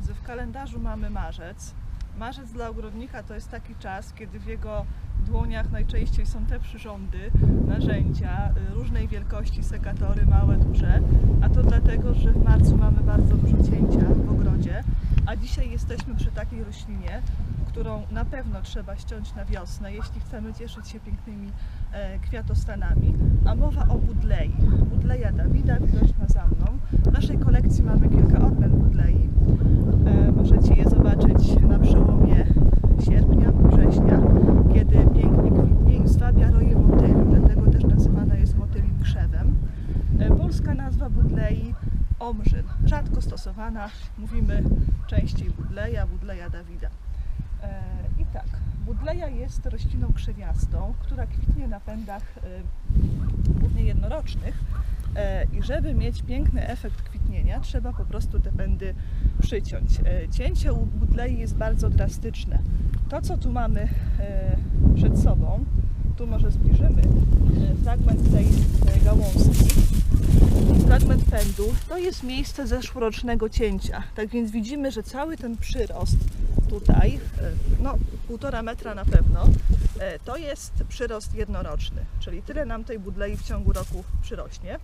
drodzy, w kalendarzu mamy marzec. Marzec dla ogrodnika to jest taki czas, kiedy w jego dłoniach najczęściej są te przyrządy, narzędzia y, różnej wielkości, sekatory małe, duże. A to dlatego, że w marcu mamy bardzo dużo cięcia w ogrodzie, a dzisiaj jesteśmy przy takiej roślinie, którą na pewno trzeba ściąć na wiosnę, jeśli chcemy cieszyć się pięknymi e, kwiatostanami. A mowa o budlei. Budleja Dawida, widoczna za mną. W naszej kolekcji mamy kilka odmian budlei. E, możecie je zobaczyć na przełomie sierpnia, września, kiedy pięknie kwitnie i zwabia roje motyli, dlatego też nazywana jest motylim krzewem. E, polska nazwa budlei omrzyn, rzadko stosowana, mówimy częściej budleja, budleja Dawida. E, I tak, budleja jest rośliną krzewiastą, która kwitnie na pędach e, głównie jednorocznych E, i żeby mieć piękny efekt kwitnienia, trzeba po prostu te pędy przyciąć. Cięcie u budlei jest bardzo drastyczne. To, co tu mamy przed sobą, tu może zbliżymy fragment tej gałązki, fragment pędu, to jest miejsce zeszłorocznego cięcia. Tak więc widzimy, że cały ten przyrost tutaj, e, no półtora metra na pewno, e, to jest przyrost jednoroczny, czyli tyle nam tej budlei w ciągu roku przyrośnie.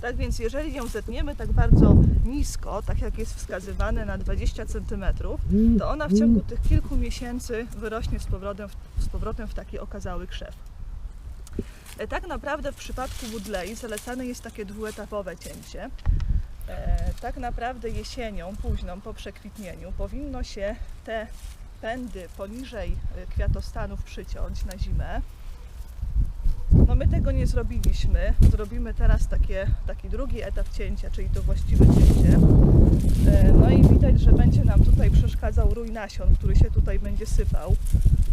Tak więc jeżeli ją zetniemy tak bardzo nisko, tak jak jest wskazywane na 20 cm, to ona w ciągu tych kilku miesięcy wyrośnie z powrotem z powrotem w taki okazały krzew. E, Tak naprawdę w przypadku budlei zalecane jest takie dwuetapowe cięcie. E, Tak naprawdę jesienią, późną, po przekwitnieniu powinno się te pędy poniżej e, kwiatostanów przyciąć na zimę. My tego nie zrobiliśmy. Zrobimy teraz takie, taki drugi etap cięcia, czyli to właściwe cięcie. E, No i widać, że będzie nam tutaj przeszkadzał rój nasion, który się tutaj będzie sypał.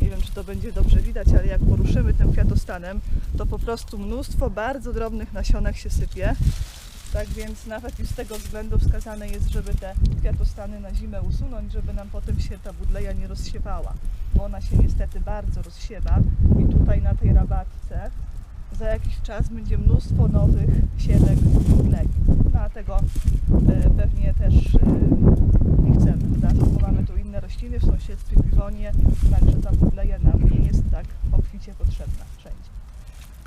Nie wiem, czy to będzie dobrze widać, ale jak poruszymy tym kwiatostanem, to po prostu mnóstwo bardzo drobnych nasionek się sypie. Tak więc nawet już z tego względu wskazane jest, żeby te kwiatostany na zimę usunąć, żeby nam potem się ta budleja nie rozsiewała, bo ona się niestety bardzo rozsiewa i tutaj na tej rabatce za jakiś czas będzie mnóstwo nowych siedek budlei. No a tego e, pewnie też e, nie chcemy, prawda? mamy tu inne rośliny w sąsiedztwie piwonie, także ta budleja nam nie jest tak obficie potrzebna wszędzie.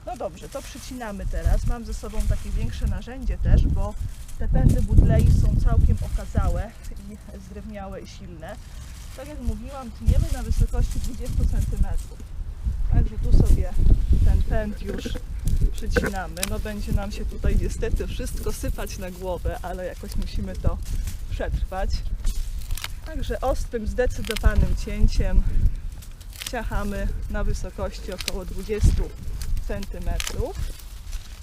No dobrze, to przycinamy teraz. Mam ze sobą takie większe narzędzie też, bo te pędy budlei są całkiem okazałe i zdrewniałe i silne. Tak jak mówiłam, tniemy na wysokości 20 cm. Także tu sobie ten pęd już przycinamy. No będzie nam się tutaj niestety wszystko sypać na głowę, ale jakoś musimy to przetrwać. Także ostrym, zdecydowanym cięciem ciachamy na wysokości około 20 centymetrów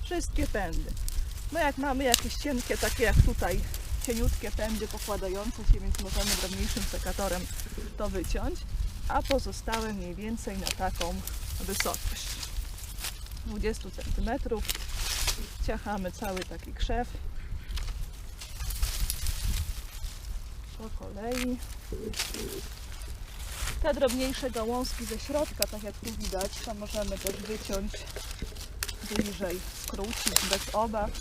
wszystkie pędy. No jak mamy jakieś cienkie, takie jak tutaj, cieniutkie pędy pokładające się, więc możemy drobniejszym sekatorem to wyciąć, a pozostałe mniej więcej na taką wysokość. 20 centymetrów ciachamy cały taki krzew po kolei. Te drobniejsze gałązki ze środka, tak jak tu widać, to możemy też wyciąć bliżej, skrócić bez obaw,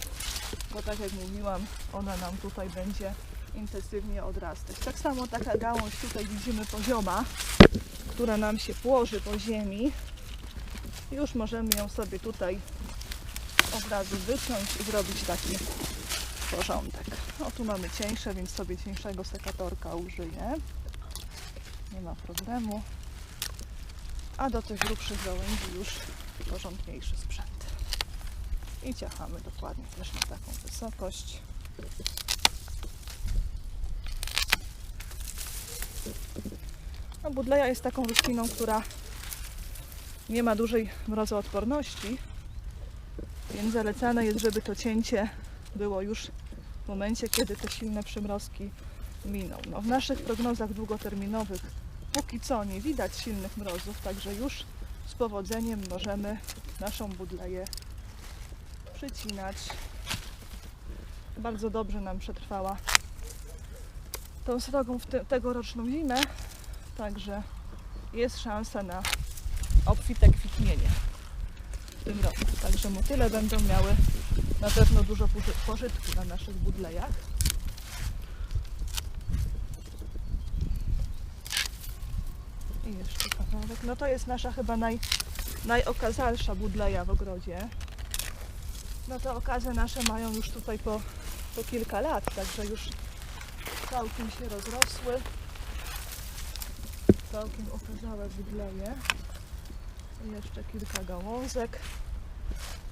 bo tak jak mówiłam, ona nam tutaj będzie intensywnie odrastać. Tak samo taka gałąź tutaj widzimy pozioma, która nam się położy po ziemi. Już możemy ją sobie tutaj od razu wyciąć i zrobić taki porządek. O tu mamy cieńsze, więc sobie cieńszego sekatorka użyję nie ma problemu. A do tych grubszych gałęzi już porządniejszy sprzęt. I ciachamy dokładnie też na taką wysokość. No, budleja jest taką rośliną, która nie ma dużej mrozoodporności, więc zalecane jest, żeby to cięcie było już w momencie, kiedy te silne przymrozki miną. No, w naszych prognozach długoterminowych póki co nie widać silnych mrozów, także już z powodzeniem możemy naszą budleję przycinać. Bardzo dobrze nam przetrwała tą srogą w te, tegoroczną zimę, także jest szansa na obfite kwitnienie w tym roku. Także motyle będą miały na pewno dużo poży- pożytku na naszych budlejach. I jeszcze kawałek. No to jest nasza chyba naj, najokazalsza budleja w ogrodzie. No te okazy nasze mają już tutaj po, po kilka lat, także już całkiem się rozrosły. Całkiem okazałe budleje. I jeszcze kilka gałązek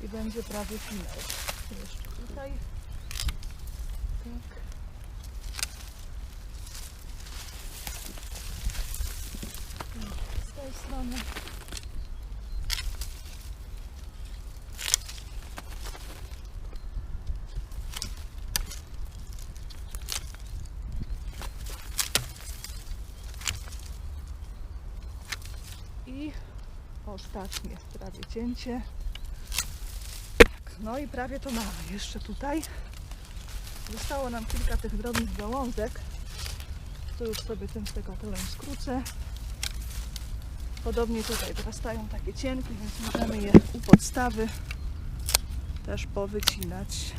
i będzie prawie finał. Jeszcze tutaj. Tak. Z tej strony. I ostatnie prawie cięcie. Tak, no i prawie to mamy. Jeszcze tutaj zostało nam kilka tych drobnych gałązek. Tu już sobie tym sekatorem skrócę. Podobnie tutaj wyrastają takie cienki, więc możemy je u podstawy też powycinać.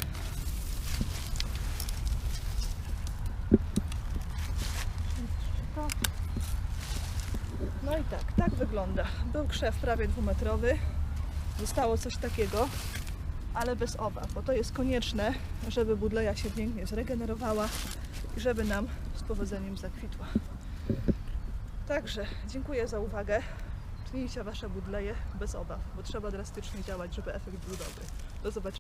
To. No i tak, tak wygląda. Był krzew prawie dwumetrowy. Zostało coś takiego, ale bez obaw, bo to jest konieczne, żeby budleja się pięknie zregenerowała i żeby nam z powodzeniem zakwitła. Także dziękuję za uwagę. Tnijcie Wasze budleje bez obaw, bo trzeba drastycznie działać, żeby efekt był dobry. Do zobaczenia.